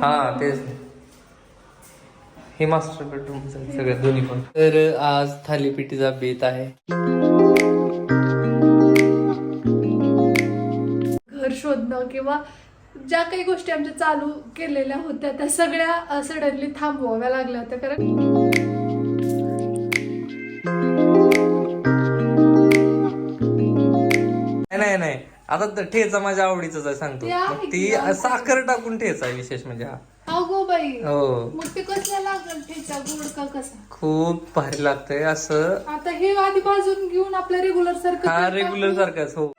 हा तेच. हे मास्टर बेडरूम सगळ्यात दोन्ही पण. तर आज थालीपीठीचा बेत आहे. घर शोधणं किंवा ज्या काही गोष्टी आमच्या चालू केलेल्या होत्या त्या सगळ्या सडनली थांबवाव्या लागल्या होत्या. कारण नाही नाही नाही. आता तर ठेचा माझ्या आवडीचाच आहे सांगतो. ते आहे मग ती की आवडीचं. साखर टाकून ठेचा आहे विशेष म्हणजे हा. अगो बाई. हो. मग ते कसला लागल ठेचा? गोड का कसा? खूप भारी लागतंय असं. आता हे आधी भाजून घेऊन आपल्या रेग्युलर सारखं हा रेग्युलर सारखाच हो.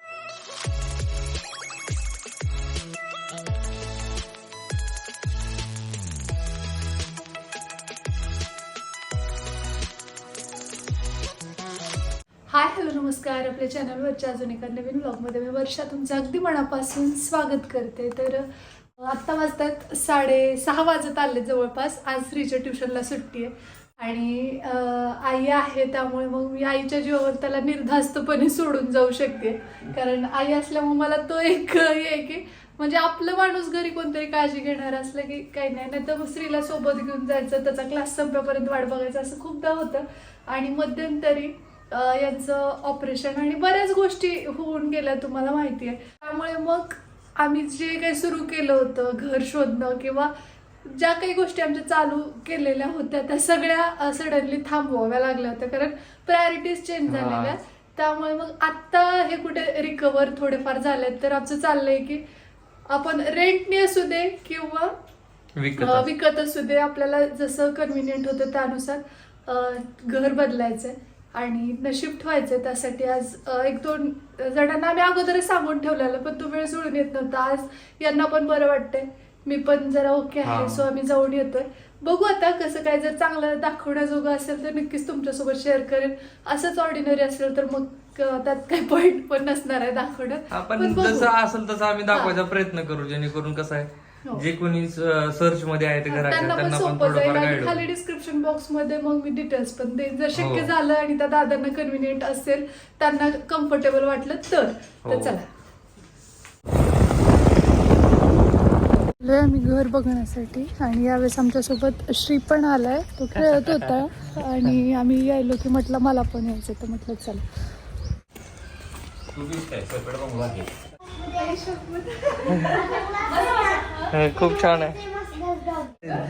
हॅलो नमस्कार. आपल्या चॅनलवरच्या अजून एका नवीन ब्लॉगमध्ये मी वर्षा. तुमचं अगदी मनापासून स्वागत करते. तर आत्ता वाजतात साडे सहा वाजत आले जवळपास. आज श्रीच्या ट्युशनला सुट्टी आहे. आणि आई आहे त्यामुळे मग मी आईच्या जीवावर त्याला निर्धास्तपणे सोडून जाऊ शकते. कारण आई असल्यामुळे मला तो एक हे आहे की म्हणजे आपलं माणूस घरी कोणतरी काळजी घेणार असलं की काही नाही. नाही तर मग स्त्रीला सोबत घेऊन जायचं त्याचा क्लास संपेपर्यंत वाट बघायचं असं खूपदा होतं. आणि मध्यंतरी यांचं ऑपरेशन आणि बऱ्याच गोष्टी होऊन गेल्या तुम्हाला माहिती आहे. त्यामुळे मग आम्ही जे काही सुरू केलं होतं घर शोधणं किंवा ज्या काही गोष्टी आमच्या चालू केलेल्या होत्या त्या सगळ्या सडनली थांबवाव्या लागल्या होत्या. कारण प्रायोरिटीज चेंज. झालेल्या. त्यामुळे मग आत्ता हे कुठे रिकवर थोडेफार झालेत तर आमचं चाललंय की आपण रेंटने असू दे किंवा विकत असू दे. आपल्याला जसं कन्व्हिनियंट होतं त्यानुसार घर बदलायचंय. आणि नशीब ठेवायचंय त्यासाठी आज एक दोन जणांना आम्ही अगोदरच सांगून ठेवलेलं पण तो वेळ सोडून येत नव्हता आज यांना पण बरं वाटतंय मी पण जरा ओके आहे. सो आम्ही जाऊन येतोय बघू आता कसं काय जर चांगलं दाखवण्याजोगं असेल तर नक्कीच तुमच्यासोबत शेअर करेन असंच ऑर्डिनरी असेल तर मग त्यात काही पॉईंट पण नसणार आहे दाखवण्यात पण. जसं असेल तसं आम्ही दाखवायचा प्रयत्न करू जेणेकरून कसं आहे. जे कोणी सर्च मध्ये आहेत घराच्या त्यांना पण सोपं आणि खाली डिस्क्रिप्शन बॉक्समध्ये मग मी डिटेल्स पण देईन. जर शक्य हो. झालं आणि त्या दादांना कन्व्हिनियंट असेल त्यांना कम्फर्टेबल वाटलं तर तर हो. चला. आम्ही घर बघण्यासाठी आणि यावेळेस आमच्यासोबत श्री पण आलाय. तो खेळत होता आणि आम्ही यायलो की म्हटलं मला पण यायचं तर म्हटलं चला. हा, खूप छान आहे.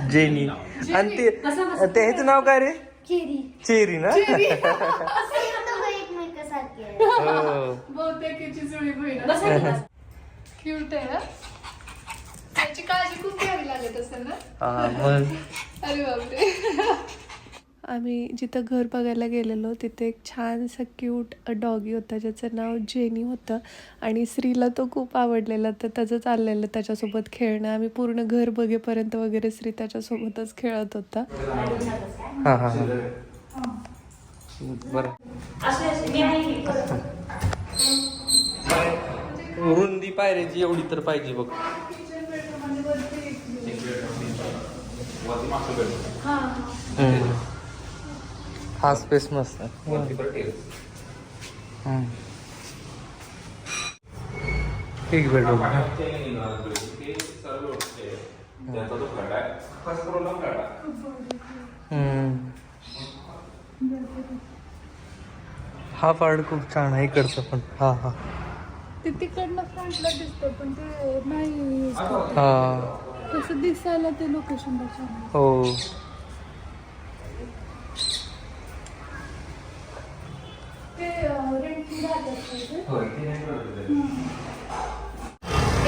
जेनी. आणि ते ते ह्याचं नाव काय रे? चिरी. चेरी ना? हो. क्यूट आहे. हा? त्याची काळजी खूप घ्यावी लागत असेल ना? हा, मग. अरे बापरे. आम्ही जिथं घर बघायला गेलेलो तिथे एक छानसा क्यूट डॉगी होता ज्याचं नाव जेनी होतं. आणि श्रीला तो खूप आवडलेला तर त्याचं चाललेलं त्याच्यासोबत खेळणं. आम्ही पूर्ण घर बघेपर्यंत वगैरे श्री त्याच्यासोबतच खेळत होता. हा हा हा. बरं. रुंदी पायऱ्याची एवढी तर पाहिजे बघ. हम्म. हा स्पेस मस्त. एक बेडरूम हा पार्ट खूप छान आहे इकडचं पण हा हा. ते तिकडनं फ्रंटला दिसतं पण ते नाही. हा. तसं दिसायला ते लोकेशन. हो ते अं, rent नी राहतात का ते?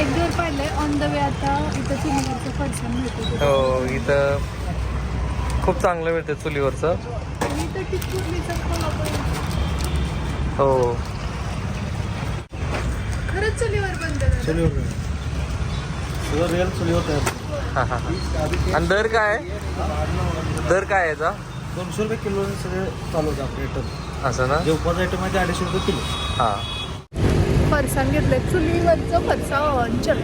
एक पाडलंय ऑन द वे आता इथं चुलीवरचं फडसण मिळतं हो इथं खूप चांगलं मिळतं चुलीवरचं. हो. खरंच चुलीवर बनतं? चुलीवर सगळं रिअल चुलीवर हा हा हा. आणि दर काय? आहे? दर काय आहे याचा? दोनशे रुपये किलो सगळे चालू होतं आपले आयटम असं ना? जे उपवास आयटम आहे ते अडीचशे रुपये किलो. हा. फरसाण घेतलंय. चुलीवरचं फरसाण चल.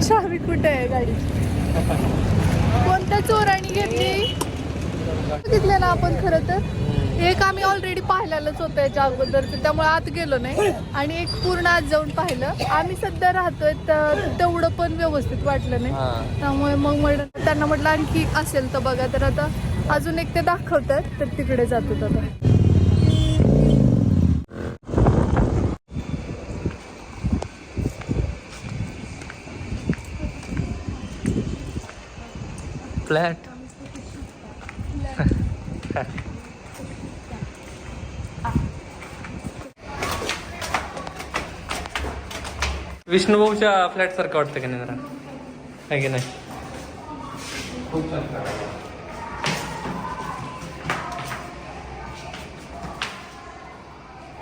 चावी कुठे आहे गाडी? कोणत्या चोराने घेतली? बघितलं ना आपण खरं तर. एक आम्ही ऑलरेडी पाहिलेलंच होतं याच्या अगोदरचं. त्यामुळे आत गेलो नाही. आणि एक पूर्ण आत जाऊन पाहिलं. आम्ही सध्या राहतोय तर तेवढं पण व्यवस्थित वाटलं नाही. त्यामुळे मग म्हटलं त्यांना म्हटलं आणखी असेल तर बघा. तर आता अजून एक ते दाखवतात तर तिकडे जातो आता. फ्लॅट? विष्णुभाऊच्या फ्लॅट सारखं वाटतं का नाही जरा? आहे की नाही?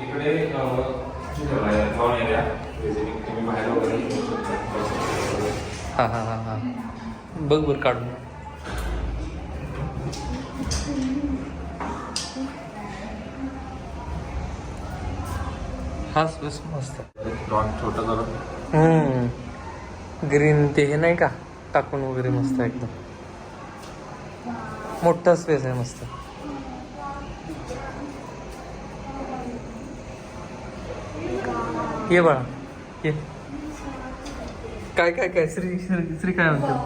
इकडे शकता. हा हा हा हा. बघ बरं काढून. हाच बस मस्त. लॉन छोटा जरा. हम्म. ग्रीन ते हे नाही का? टाकून वगैरे मस्त एकदम. मोठा स्पेस आहे मस्त. ये बाळा ये. काय काय काय? श्री श्री श्री काय म्हणतो?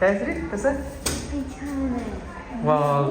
काय श्री? कसं? वाव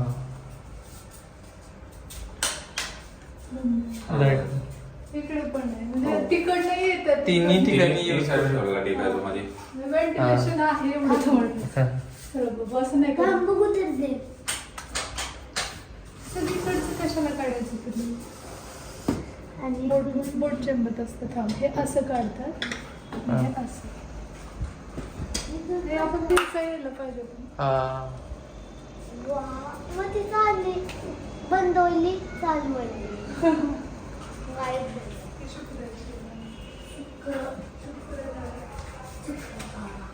तिन्ही ठिकाणी. ठेवलेला deep आहे मध्ये. व्हेंटिलेशन आहे एवढं थोडं. खरं बाबा, असं नाही का? सगळीकडचं कशाला काढायचं तुम्ही बोट बोट चेंबत असतं थांब. हे असं काढतात. आणि हे असं. हे आपण यायला पाहिजे. मग ती चालली. बंद होईल चालू होईल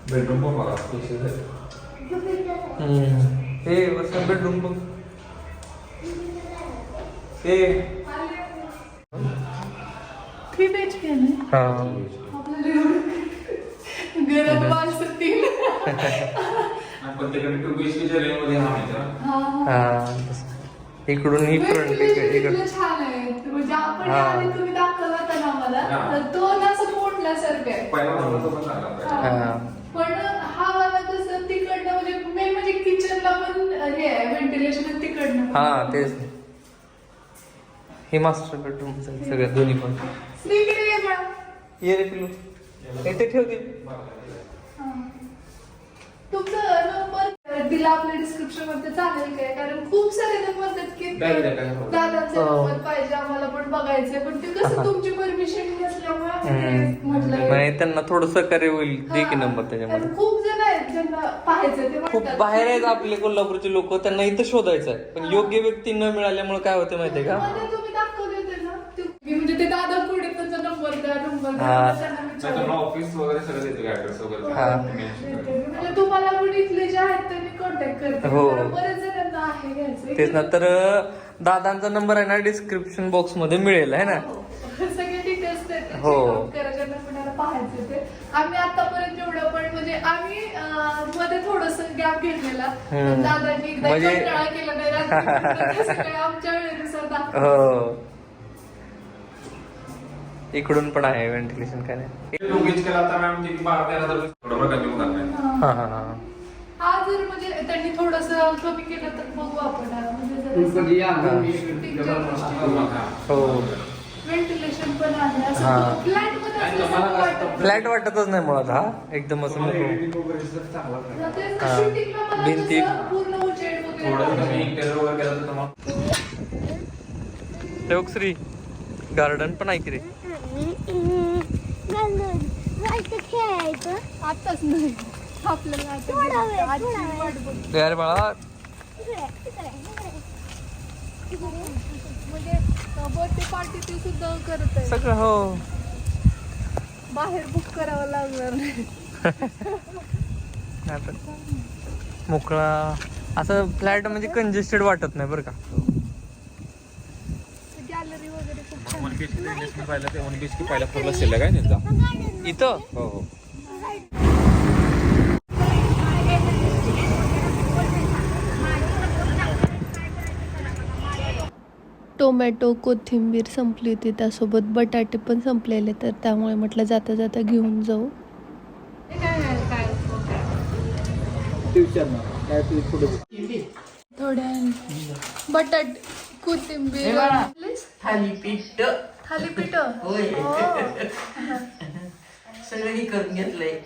Bedroom पण बघा, spacious आहे. हम्म. हे वसंत बेडरूम बघ. ते थ्री बी एच के नाही हा आपल्याला एवढं गरम माणसं तीन. प्रत्येकाने मध्ये हा. इकडून ही फ्रंट Ventilation इकडे इथलं छान आहे. म्हणजे आपण तुम्ही दाखवला होता ना मला हा. तर तो ना असं फोडल्यासारखं आहे पहिला बनवला तो पण चांगला पाहिजे. हा. पण हा वाला कसं तिकडनं म्हणजे मेन म्हणजे किचनला पण हे आहे व्हेंटिलेशन तिकडनं. हा तेच. हे मास्टर बेडरूम सगळ्या दोन्ही पण. ये रे पिलू इथे ठेव दे हा. तुमचं नंबर दिला आपल्या डिस्क्रिप्शनमध्ये चालेल काय? कारण खूप सारे जण म्हणतात की द्या. दादाचा हो. नंबर पाहिजे आम्हाला. पण बघायचंय पण ते कसं तुमची परमिशन नसल्यामुळे आम्ही ते हम्म. म्हटलं नाही त्यांना थोडं सहकार्य होईल दे की नंबर त्याच्यामध्ये खूप जण आहेत ज्यांना पाहायचं ते खूप म्हणतात. बाहेर आहेत आपले कोल्हापूरचे लोक त्यांना इथं शोधायचं आहे पण योग्य व्यक्ती न मिळाल्यामुळे काय होते माहितीये का मध्ये तुम्ही दाखवले होते ना ते- की म्हणजे ते दादा पुढे त्यांचा नंबर द्या नंबर द्या हा. त्यांना विचारलं. ऑफिस वगैरे सगळं देतो ऍड्रेस वगैरे हा. mention करतो. म्हणजे तुम्हाला पण इथले जे आहेत त्यांनी कॉन्टॅक्ट करते हो. कारण बरेच घ्यायचं तेच ना तर दादांचा नंबर आहे ना डिस्क्रिप्शन बॉक्समध्ये मिळेल आहे ना? हो. सगळे डिटेल्स हो. आम्ही आतापर्यंत जेवढं पण म्हणजे आम्ही मध्ये थोडस गॅप घेतलेला. दादांनी एकदा म्हणजे- केला नाही आमच्या वेळेनुसार. हो. इकडून पण आहे व्हेंटिलेशन काय नाही. त्यांनी थोडस कमी केलं तर बघू आपण हा. म्हणजे हो. व्हेंटिलेशन पण आहे. असं फ्लॅटमध्ये वाटतच नाही मुळात हा? एकदम असं हा. भिंती- पूर्ण उजेड वगैरे श्री गार्डन पण आहे की रे? आताच नाही. आपल्याला आता. वाट बघ. बाळा. इकडे, इकडे, इकडे. इकडे. म्हणजे बर्थडे पार्टी ते सुद्धा करत आहे. सगळं हो. बाहेर बुक करावं लागणार. नाही आता मोकळा. असं फ्लॅट म्हणजे कंजेस्टेड वाटत नाही बरं का. गॅलरी वगैरे खूप छान one B H K investment पाहिलं ते वन बी एच के पहिला फ्लोअरला शिल्लक आहे त्यांचा? इथं? हो हो. टोमॅटो कोथिंबीर संपली होती त्यासोबत बटाटे पण संपलेले तर त्यामुळे म्हटलं जाता जाता घेऊन जाऊ. थोड्या बटाट कोथिंबीर. थालीपीठ. थालीपीठ? होय. हो. सगळं हे करून घेतलंय.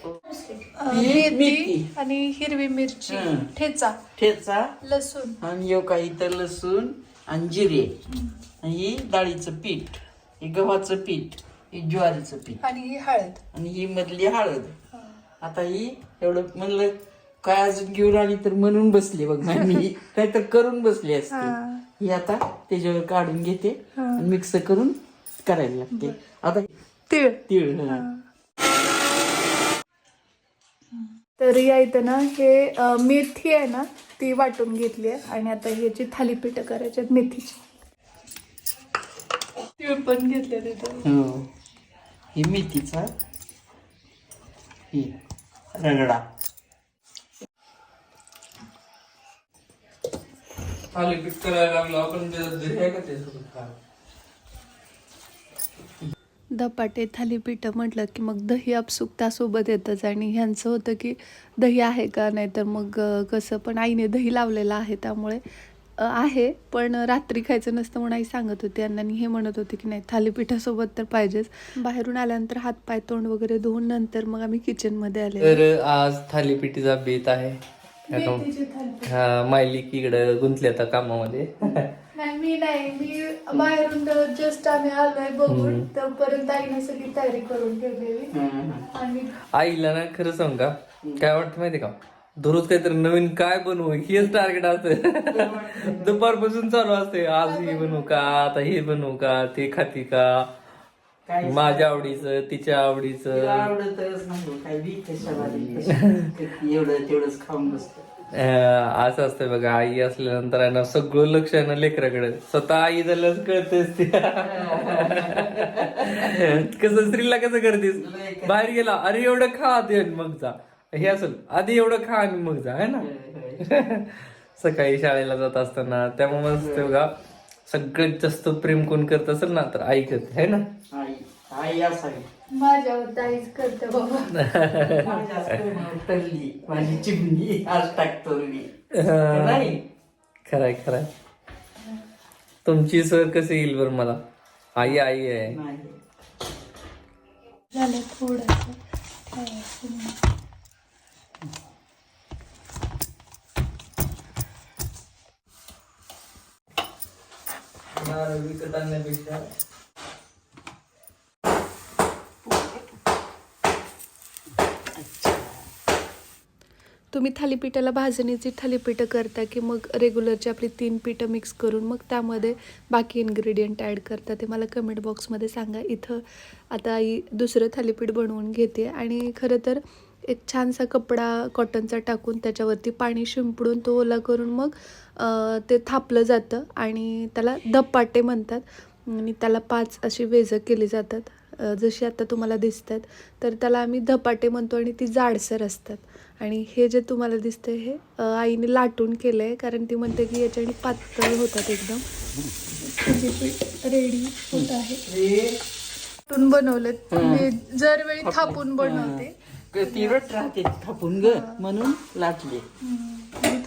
मेथी. आणि हिरवी मिरची. ठेचा. ठेचा. लसूण. आणि यो काही तर लसूण. आणि जिरे आणि ही डाळीचं पीठ हे गव्हाचं पीठ हे ज्वारीचं पीठ. आणि ही हळद. आणि ही मधली हळद. आता ही एवढं म्हणलं काय अजून घेऊन आली तर म्हणून बसली बघ मी. नाहीतर करून बसली असते. ही. आता त्याच्यावर काढून घेते आणि मिक्स करून करायला लागते. आता तीळ. तीळ. तर या इथं ना हे मेथी आहे ना ती वाटून घेतली आहे. आणि आता ह्याची थालीपीठ करायची आहेत मेथीची. तीळ पण घेतले तिथं. हो. ही मेथीचा रगडा. थालीपीठ करायला लागलो आपण त्याच्यात आहे का खा? धपाटे थालीपीठ म्हटलं की मग दही आपसूक त्यासोबत येतच आणि ह्यांचं होतं की दही आहे का? नाही तर मग कसं? पण आईने दही लावलेलं आहे त्यामुळे आहे. पण रात्री खायचं नसतं म्हणून आई सांगत होती. आणि हे म्हणत होते की नाही थालीपीठासोबत तर पाहिजेच. बाहेरून आल्यानंतर हात पाय तोंड वगैरे धुवून नंतर मग आम्ही किचनमध्ये आले तर आज थालीपीठीचा बेत आहे. मायलिक इकडं गुंतली आता कामामध्ये. नाही मी नाही. मी बाहेरून जस्ट आम्ही आलोय बघून. तोपर्यंत आईने सगळी तयारी करून ठेवलेली. आणि आईला ना खरं सांग का? काय वाटतं माहिती का? दररोज काहीतरी नवीन काय बनवू? हेच टार्गेट असतं दुपारपासून चालू असते आज हे बनवू? का? आता हे बनवू का? ते खाती का? काय माझ्या आवडीचं तिच्या आवडीचं. तिला आवडतच नाही काय बी कशाला बी कशाला. एवढं तेवढंच खाऊन बसतं. अं, असं असतं बघा आई असल्यानंतर आहे ना सगळं लक्ष आहे ना लेकराकडे. स्वतः आई झाल्यास कळतेच ती. कसं स्त्रीला कसं करतेस? बाहेर गेला अरे एवढं खा आधी आणि मग जा. हे असेल आधी एवढं खा आणि मग जा है ना? सकाळी शाळेला जात असताना त्यामुळे मस्त बघा. सगळ्यात जास्त प्रेम कोण करत असेल ना तर आई करते है ना? आई. आई असावी माझ्यावर आईच करते बाबा. माझ्या स्तनावर टरली माझी चिमणी. आज टाकतो मी नाही. खराय खराय. तुमची सर कशी येईल बरं मला? आई आई आहे. नाही. झालं थोडंसं. विकत आणण्यापेक्षा तुम्ही थालीपीठाला भाजणीची थालीपीठं करता की मग रेग्युलरची आपली तीन पिठं मिक्स करून मग त्यामध्ये बाकी इन्ग्रेडियंट ॲड करता ते मला कमेंट बॉक्समध्ये सांगा. इथं आता आई दुसरं थालीपीठ बनवून घेते आणि खरं तर एक छानसा कपडा कॉटनचा टाकून त्याच्यावरती पाणी शिंपडून तो ओला करून मग ते थापलं जातं आणि त्याला धपाटे म्हणतात. आणि त्याला पाच अशी वेजं केली जातात. जशी आता तुम्हाला दिसतात. तर त्याला आम्ही धपाटे म्हणतो आणि ती जाडसर असतात. आणि हे जे तुम्हाला दिसतंय हे आईने लाटून केलं आहे कारण ती म्हणते की याच्याने पातळ होतात एकदम. रेडी होत आहे. लाटून बनवलेत मी दरवेळी थापून बनवते. ती रट राहते थापून ग म्हणून लाटली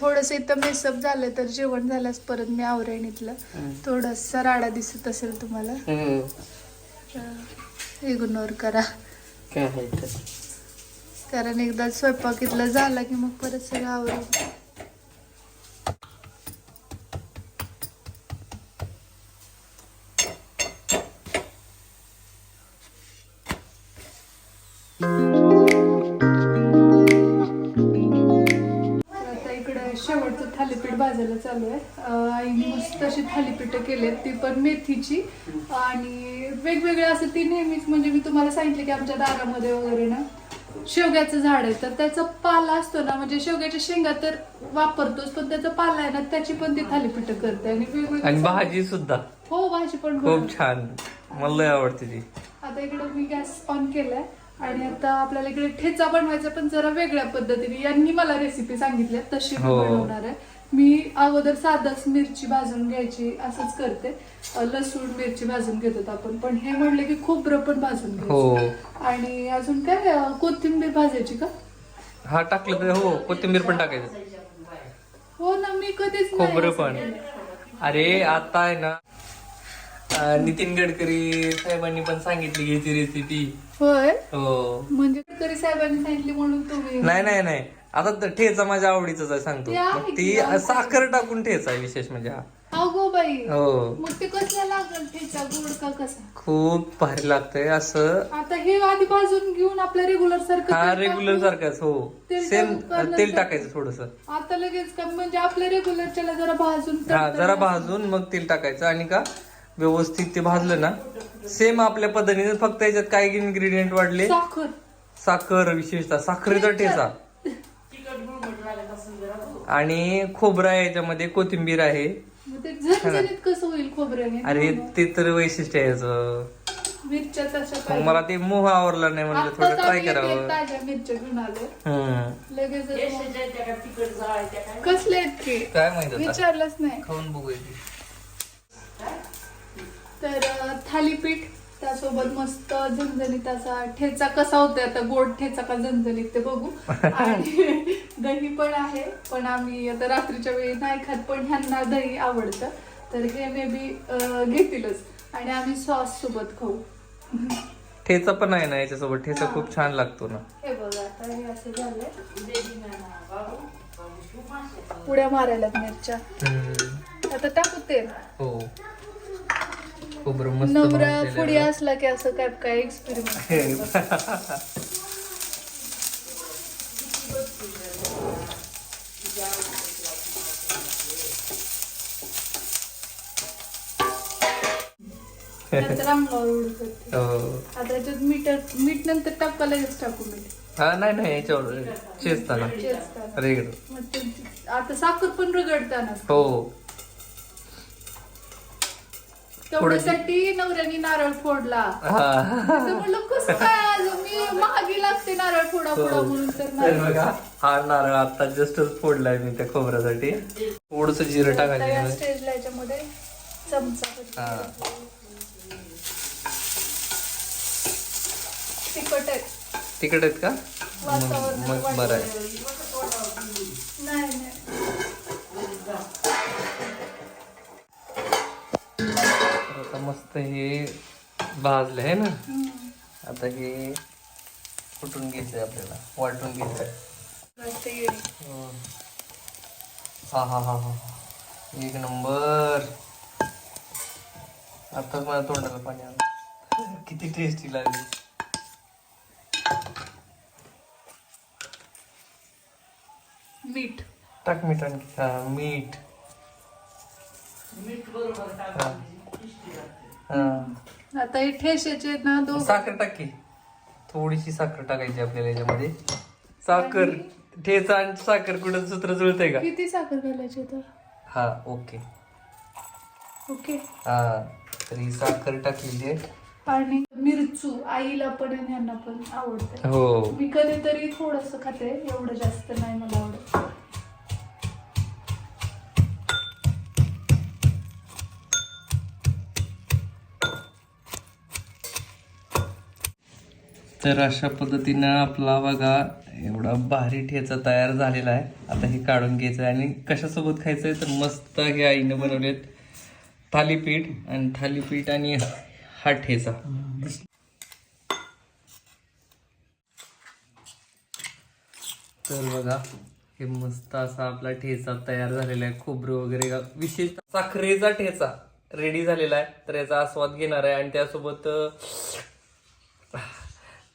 थोडंसं इथं मेसअप झालं तर जेवण झाल्यास परत मी आवरेन इथलं. थोडासा राडा दिसत असेल तुम्हाला. इग्नोर करा. काय कारण एकदा स्वयंपाक इथला झाला की मग परत सगळं आवरेल भाजायला चालू आहे. आईने मस्त अशी थालीपीठं केलेत ती पण मेथीची. आणि वेगवेगळे असं ती नेहमीच म्हणजे मी तुम्हाला सांगितलं की आमच्या दारामध्ये वगैरे ना शेवग्याचं झाड आहे. तर त्याचा पाला असतो ना म्हणजे शेवग्याच्या शेंगा तर वापरतोच पण त्याचा पाला आहे ना त्याची पण ती थालीपीठं करते. आणि आणि वेगवेगळी भाजी सुद्धा. हो भाजी पण बनवते. खूप छान. मला लय आवडते ती. आता इकडे मी गॅस ऑन केलाय. आणि आता आपल्याला इकडे ठेचा बनवायचा पण जरा वेगळ्या पद्धतीने. यांनी मला रेसिपी सांगितली आहे, तशी मी हो. बनवणार आहे. मी अगोदर साधच मिरची भाजून घ्यायची असंच करते. लसूण मिरची भाजून घेतो आपण. पण हे म्हणले की खोबरं पण भाजून हो. घ्यायचं आणि अजून काय कोथिंबीर भाजायची का? हा टाकलं तर हो कोथिंबीर पण टाकायचं. हो ना मी कधीच नाही खोबरं असं पण. केलं. अरे आता आहे ना अं, नितीन गडकरी साहेबांनी पण सांगितली घ्यायची रेसिपी होय? हो. म्हणजे तरी साहेबांनी सांगितली म्हणून तुम्ही? नाही नाही नाही. आता तर ठेचा माझ्या आवडीचाच आहे सांगतो. ते आहे मग की ती आवडीचं. साखर टाकून ठेचा आहे विशेष म्हणजे हा. अगो बाई. हो. मग ते कसला लागल ठेचा? गोड का कसा? खूप भारी लागतंय असं. आता हे आधी भाजून घेऊन आपल्या रेग्युलर सारखं हा तेल रेग्युलर टाकून सारखंच हो. तेल सेम टाकून करणं तेल टाकायचं थोडस. आता लगेच का म्हणजे आपल्या रेग्युलरच्याला जरा भाजून हा तडतडलं जरा. भाजून मग तेल टाकायचं आणि का व्यवस्थित ते भाजलं ना सेम आपल्या पद्धतीने फक्त याच्यात काय इन्ग्रेडियंट वाढले? साखर. साखर विशेषतः. साखरेचा ठेचा. आणि खोबरा आहे याच्यामध्ये कोथिंबीर आहे. मग ते झणझणीत कसं होईल खोबऱ्याने? अरे ते तर वैशिष्ट्य आहे याचं. मिरच्या तशा मग पाहिजे. मला ते मोह आवरला नाही म्हणलं थोडं ट्राय करावं. ताज्या मिरच्या घेऊन आलो हम्म. लगेच कसले आहेत काय माहीत आता? विचारलंच नाही. खाऊन बघूया ते. तर अं, थालीपीठ. त्यासोबत मस्त झणझणीत असा ठेचा कसा होतोय आता? गोड ठेचा का झणझणीत ते बघू. आणि दही पण आहे पण आम्ही आता रात्रीच्या वेळी नाही खात पण ह्यांना दही आवडतं. तर हे मे बी घेतीलच. आणि आम्ही सॉस सोबत खाऊ. ठेचा पण आहे ना याच्यासोबत? ठेचा खूप छान लागतो ना. हे बघा आता हे असं झालंय पुड्या मारायला मिरच्या. आता टाकू तेल. हो. खोबरं मस्त नवरा भाजलेलं पुढे आहे. असला की असं काय काय एक्सपेरिमेंट नंतर होते. हो आता त्याच्यात मीठ मीठ नंतर टाका लगेच टाकू मीठ हा नाही नाही याच्यावर चेचताना चेचताना. रेगड मग ते- आता साखर पण रगडताना हो तेवढ्यासाठी नवऱ्याने नारळ फोडला. हा. तर म्हणलं कसं काय मी महागी लागते नारळ फोडा फोडा म्हणून तर तर नारळ बघा हा नारळ आता जस्टच फोडलाय मी त्या खोबऱ्यासाठी. थोडस जिरं आता या टाकायचं स्टेजला याच्यामध्ये चमचा हा. तिखट आहे. तिकट आहेत का? वातावरण मग मग बरं आहे. मस्त हे भाजले आहे ना? आता हे कुटून घ्यायचंय आपल्याला वाटून घ्यायचंय. येईल. हा. हा हा हा एक नंबर. आताच मला तोंडाला पाणी आलं. किती टेस्टी लागली. मीठ. टाक मीठ आणखी. हा मीठ. हा. हा. आता हे ठेशाचे आहेत ना दोन साखर टाक. की थोडीशी साखर टाकायची आपल्याला याच्यामध्ये. साखर. ठेचा आणि साखर कुठं सूत्र जुळतंय का? किती साखर घालायची तर हा ओके. ओके. हा तर ही साखर टाकलेली आहे. आणि मिरचू आईला पण आणि ह्यांना पण आवडते हो. मी कधीतरी थोडस खाते एवढं जास्त नाही मला आवडत. तर अशा पद्धतीनं आपला बघा एवढा भारी ठेचा तयार झालेला आहे. आता हे काढून घ्यायचं आहे आणि कशासोबत खायचं आहे तर मस्त हे आईनं बनवलेत थालीपीठ आणि थालीपीठ आणि हा ठेचा. तर बघा हे मस्त असा आपला ठेचा तयार झालेला आहे. खोबरं वगैरे विशेष साखरेचा ठेचा रेडी झालेला आहे. तर याचा आस्वाद घेणार आहे आणि त्यासोबत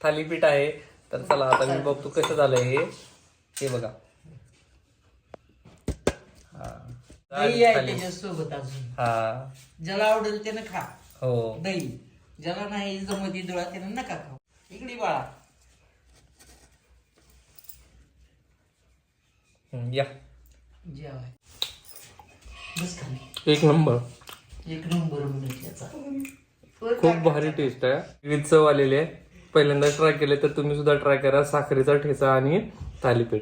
थालीपीठ आहे. तर चला आता मी बघतो कसं झालंय हे. हे बघा. दही आहे खाली. त्याच्यासोबत अजून. हा. ज्याला आवडेल त्यानं खा. हो. दही. ज्याला नाही जमती डोळा त्यानं नका खाऊ. इकडे बाळा. हम्म, या. जेवाय. बस खाली. एक नंबर. एक नंबर म्हणत याचा खूप भारी टेस्ट आहे. विविध चव आलेली आहे. पहिल्यांदा ट्राय केले तर तुम्ही सुद्धा ट्राय करा साखरेचा ठेचा आणि थालीपीठ.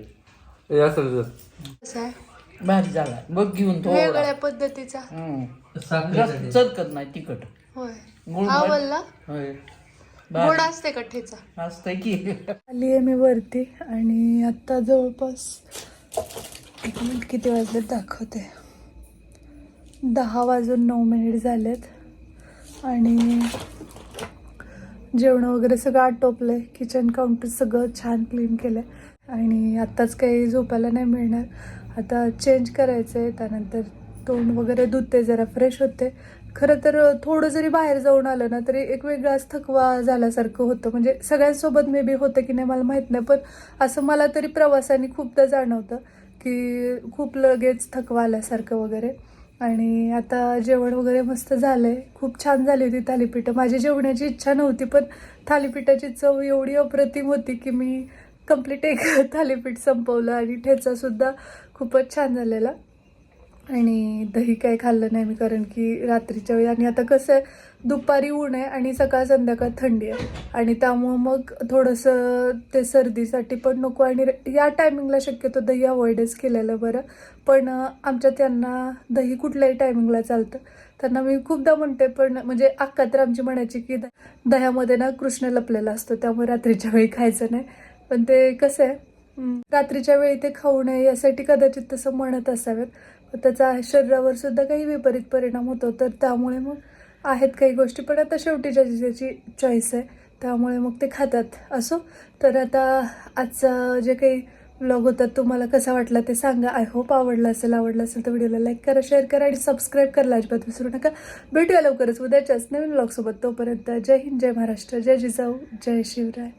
हे असं कसं आहे? भारी झाला. बघ घेऊन थोडा वेगळ्या पद्धतीचा. चरकत नाही तिखट. होय. गुळ आवडला होय. गोड असते का ठेचा? असतंय की. आली आहे मी वरती आणि आत्ता जवळपास एक मिनिट किती वाजले दाखवते. दहा वाजून नऊ मिनिट झालेत आणि जेवण वगैरे सगळं आटोपलं आहे किचन काउंटर सगळं छान क्लीन केलं आहे आणि आत्ताच काही झोपायला नाही मिळणार. आता चेंज करायचं आहे त्यानंतर तोंड वगैरे धुते जरा फ्रेश होते. खरं तर थोडं जरी बाहेर जाऊन आलं ना तरी एक वेगळाच थकवा झाल्यासारखं होतं. म्हणजे सगळ्यांसोबत मे बी होतं की नाही मला माहीत नाही पण असं मला तरी प्रवासाने खूपदा जाणवतं की खूप लगेच थकवा आल्यासारखं वगैरे. आणि आता जेवण वगैरे मस्त झालंय. खूप छान झाली होती थालीपीठं. माझी जेवणाची इच्छा नव्हती पण थालीपीठाची चव एवढी अप्रतिम होती की मी कंप्लीट एक थालीपीठ संपवलं आणि ठेचासुद्धा खूपच छान झालेला. आणि दही काय खाल्लं नाही मी कारण की रात्रीच्या वेळी. आणि आता कसं आहे दुपारी ऊन आहे आणि सकाळ संध्याकाळ थंडी आहे. आणि त्यामुळं मग थोडंसं ते सर्दीसाठी पण नको आणि या टायमिंगला शक्यतो दही अवॉइडच केलेलं बरं. पण आमच्या त्यांना दही कुठल्याही टायमिंगला चालतं. त्यांना मी खूपदा म्हणते पण म्हणजे अक्का तर आमची म्हणायची की द- दह्यामध्ये ना कृष्ण लपलेला असतो त्यामुळे रात्रीच्या वेळी खायचं नाही. पण ते कसं आहे रात्रीच्या वेळी ते खाऊ नये यासाठी कदाचित तसं म्हणत असावेत. त्याचा शरीरावर सुद्धा काही विपरीत परिणाम होतो तर त्यामुळे मग आहेत काही गोष्टी पण आता शेवटी ज्याची ज्याची चॉईस आहे. त्यामुळे मग ते खातात. असो तर आता आजचा जे काही ब्लॉग होता तुम्हाला कसा वाटला ते सांगा. आय होप आवडला असेल आवडला असेल तर व्हिडिओला लाईक करा शेअर करा आणि सबस्क्राईब करायला अजिबात विसरू नका. भेटूया लवकरच उद्याच्याच नवीन ब्लॉगसोबत तोपर्यंत जय हिंद जय महाराष्ट्र जय जिजाऊ जय शिवराय.